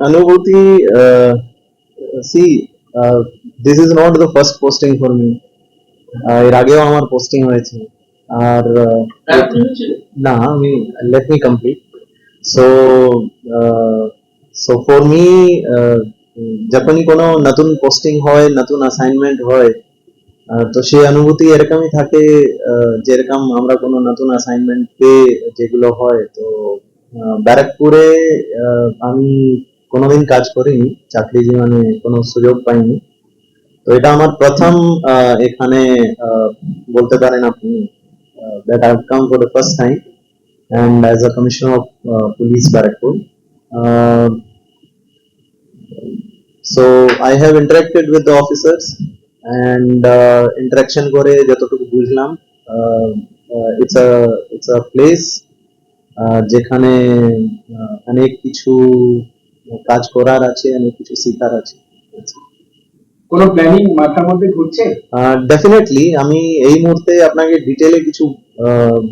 Anubhati, uh, see, uh, this is not the first posting for me. Uh, এর আগেও আমার posting হয়েছে। আর না আমি লেট মি কমপ্লিট সো যখনই কোনো নতুন পোস্টিং হয় নতুন অ্যাসাইনমেন্ট হয় তো সেই অনুভূতি এরকমই থাকে যেরকম আমরা কোনো নতুন অ্যাসাইনমেন্ট পেয়ে যেগুলো হয় তো ব্যারাকপুরে আমি কোনোদিন কাজ করিনি। চাকরি জীবনে মানে কোনো সুযোগ পাইনি। তো এটা আমার প্রথম এখানে বলতে পারেন আপনি that come for the first time and as a commissioner police Barrackpore. So I have interacted with the officers and interaction করে যতটুকু বুঝলাম ইটস আ ইটস প্লেস যেখানে অনেক কিছু কাজ করার আছে অনেক কিছু শেখার আছে। কোনো প্ল্যানিং মাথার মধ্যে ঘুরছে? ডেফিনেটলি আমি এই মুহূর্তে আপনাকে ডিটেলে কিছু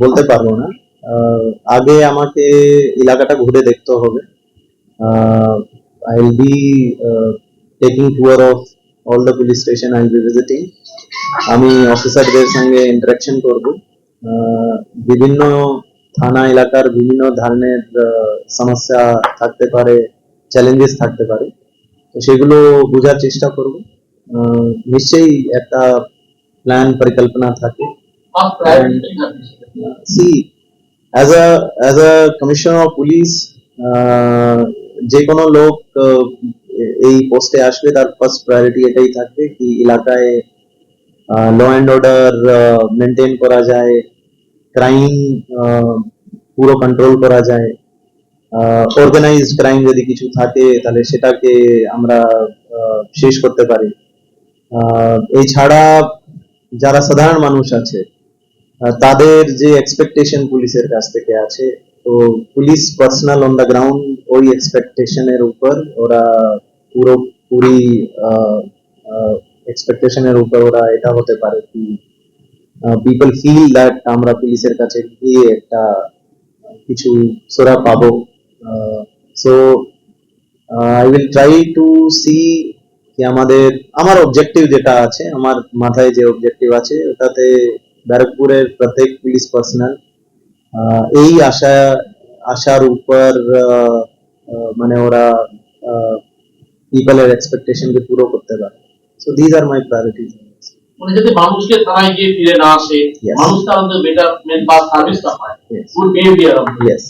বলতে পারব না। আগে আমাকে এলাকাটা ঘুরে দেখতে হবে। I will be taking tour of all the police station I be visiting আমি অফিসারদের সঙ্গে ইন্টারাকশন করব। বিভিন্ন থানা এলাকার বিভিন্ন ধরনের সমস্যা থাকতে পারে চ্যালেঞ্জেস থাকতে পারে। তো সেগুলো বোঝার চেষ্টা করব। নিশ্চয়ই একটা প্ল্যান পরিকল্পনা থাকে? See as a as a commissioner of police যে কোনো লোক এই পোস্টে আসবে তার ফার্স্ট প্রায়োরিটি এটাই থাকবে কি এলাকায় ল অ্যান্ড অর্ডার মেনটেন করা যায়। ক্রাইম পুরো কন্ট্রোল করা যায়। অর্গানাইজড ক্রাইম যদি কিছু থাকে, তাহলে সেটাকে আমরা শেষ করতে পারি। এছাড়া যারা সাধারণ মানুষ আছে তাদের যে এক্সপেকটেশন পুলিশের কাছ থেকে আছে, তো police personnel on the ground ওই এক্সপেকটেশনের উপর ওরা পুরো, পুরি এক্সপেকটেশনের উপর ওরা এটা হতে পারে কি পিপল ফিল দ্যাট আমরা পুলিশের কাছে গিয়ে একটা কিছু সোরা পাবো। So I will try to see কি আমাদের, আমার অবজেক্টিভ যেটা আছে, আমার মাথায় যে অবজেক্টিভ আছে, ওটাতে ব্যারাকপুরের প্রত্যেক পুলিশ পার্সোনাল এই আশা, আশার উপর মানে ওরা পিপলের এক্সপেকটেশনকে পুরো করতে পারে। So these are my priorities মানে যদি মানুষকে থানায় গিয়ে ফিরে না আসে মানুষ তার বেটারমেন্ট বা সার্ভিসটা পায়। গুড বিহেভিয়ার ইয়েস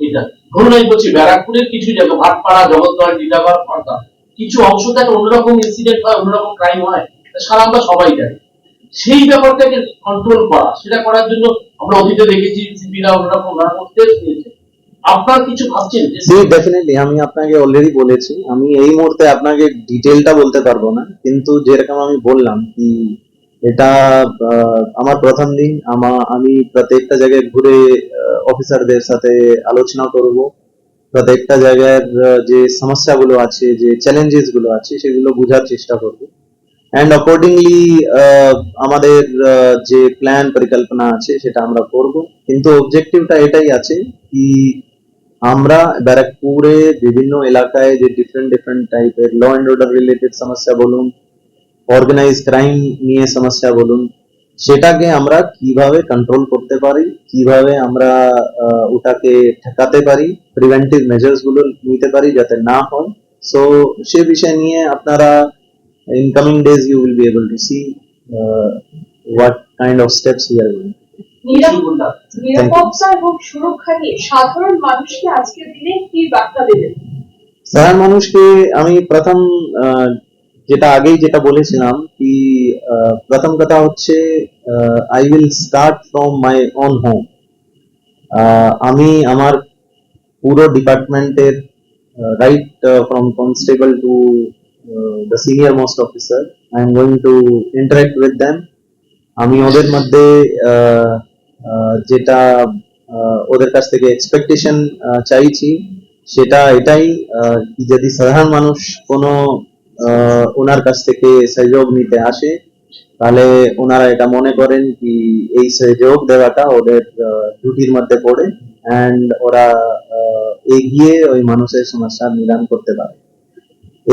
এটা ধরুন আমি বলছি ব্যারাকপুরের কিছু জায়গা ভাটপাড়া জগৎদল টিটাগড় খড়দা কিছু অংশ থাকে অন্যরকম ইনসিডেন্ট হয় অন্যরকম ক্রাইম হয় তা সারা আমরা সবাই জানি। সেই ব্যাপারটাকে কন্ট্রোল করা সেটা করার জন্য আমরা অতীতে দেখেছি সিপিরা অন্যরকম নানা স্টেপস নিয়েছে আপনার কিছু ভাবছেন? ডেফিনেটলি আমি আপনাকে অলরেডি বলেছি। আমি এই মুহূর্তে আপনাকে বলতে পারব না। কিন্তু যেরকম আমি বললাম কি এটা আমার প্রথম দিন। আমা, আমি প্রত্যেকটা জায়গায় ঘুরে অফিসারদের সাথে আলোচনা করব। প্রত্যেকটা জায়গার যে সমস্যাগুলো আছে, যে চ্যালেঞ্জেসগুলো আছে, সেগুলো বোঝার চেষ্টা করব। অ্যান্ড অকর্ডিংলি আমাদের যে প্ল্যান পরিকল্পনা আছে, সেটা আমরা করব। কিন্তু অবজেক্টিভটা এটাই আছে কি আমরা ব্যারাকপুরে বিভিন্ন এলাকায় যে ডিফারেন্ট ডিফারেন্ট টাইপের ল অ্যান্ড অর্ডার রিলেটেড সমস্যা বলুন অর্গানাইজ ক্রাইম নিয়ে সমস্যা বলুন সেটাকে আমরা কীভাবে কন্ট্রোল করতে পারি কীভাবে আমরা আহ, ওটাকে ঠেকাতে পারি প্রিভেন্টিভ মেজার্সগুলো নিতে পারি যাতে না হয়। সো সে বিষয় নিয়ে আপনারা in coming days you will be able to see what kind of steps we are going নিরাপ- নিরাপত্তা এবং সুরক্ষা নিয়ে সাধারণ মানুষকে আজকের দিনে কি বার্তা দেবেন? সাধারণ মানুষকে আমি প্রথম আহ, যেটা আগেই যেটা বলেছিলাম কি আহ, প্রথম কথা হচ্ছে I will start from my own home আমি আমার পুরো ডিপার্টমেন্টের right from constable to the senior most officer I am going to interact with them আমি ওদের মধ্যে যেটা ওদের কাছ থেকে এক্সপেকটেশন চাইছি, সেটা এটাই যদি সাধারণ মানুষ কোনো ওনার কাছ থেকে সহযোগ নিতে আসে, তাহলে ওনারা এটা মনে করেন কি এই সহযোগ দেওয়াটা ওদের ডিউটির মধ্যে পড়ে অ্যান্ড ওরা এগিয়ে ওই মানুষের সমস্যার নিদান করতে পারে।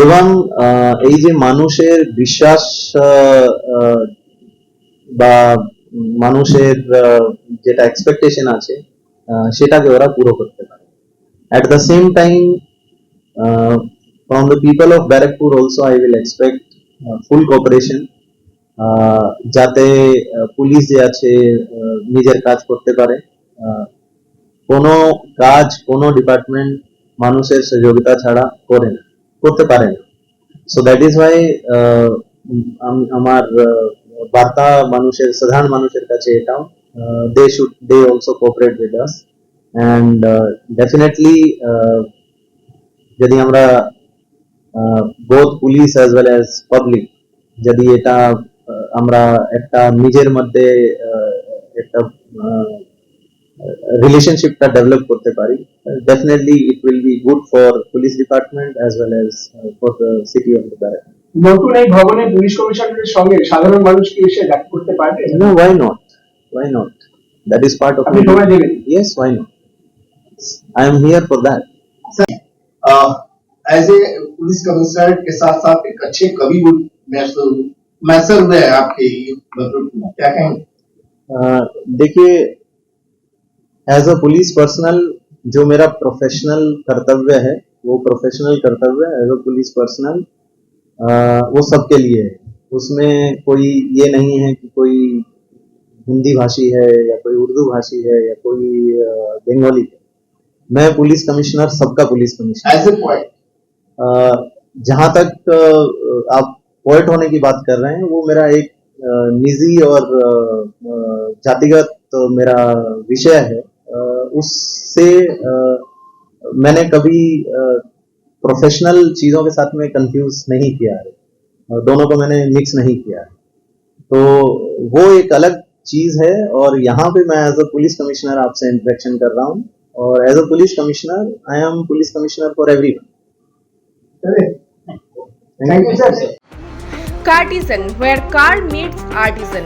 এবং এই যে মানুষের বিশ্বাস বা মানুষের যেটা এক্সপেকটেশন আছে সেটাকে ওরা পুরো করতে পারে। Time uh, from the people of Barakpur also I will expect uh, full cooperation uh, যাতে পুলিশ যে আছে নিজের কাজ করতে পারে। কোনো কাজ কোনো ডিপার্টমেন্ট মানুষের সহযোগিতা ছাড়া করে না করতে পারে না। সো দ্যাট ইজ ওয়াই আমার বার্তা মানুষের সাধারণ মানুষের কাছে এটাও they should they also cooperate with us and definitely uh, যদি আমরা both police as well as public যদি এটা আমরা একটা নিজের মধ্যে আহ, একটা রিলেশনশিপটা ডেভেলপ করতে পারি definitely it will be good for police department as well as for the city of the barrack নতুন এই ভবনে পুলিশ কমিশনারের সঙ্গে সাধারণ মানুষ কি এসে দেখা করতে পারবে No, why not? Why not? That is part of আপনি my সময় দেবেন Yes, why not? I am here for that. As a police commissioner के साथ साथ एक अच्छे कवि भी मैसर मैसर हुए हैं आपके ये नेतृत्व में क्या कहेंगे Uh, देखिए एज अ पुलिस पर्सनल जो मेरा प्रोफेशनल कर्तव्य है वो प्रोफेशनल कर्तव्य एज अ पुलिस पर्सनल वो सबके लिए। है उसमें कोई ये नहीं है कि कोई हिंदी भाषी है या कोई उर्दू भाषी है या कोई बंगाली है। मैं पुलिस कमिश्नर सबका police commissioner. As a point जहाँ तक आप पोएट होने की बात कर रहे हैं वो मेरा एक निजी और जातिगत तो मेरा विषय है। उससे मैंने कभी प्रोफेशनल चीज़ों के साथ में कंफ्यूज नहीं किया है। दोनों को मैंने मिक्स नहीं किया है। तो वो एक अलग चीज़ है और यहाँ पे मैं एज अ पुलिस कमिश्नर आपसे इंटरेक्शन कर रहा हूँ। और as a police commissioner I am police commissioner for every one thank you sir Cartisan where car meets artisan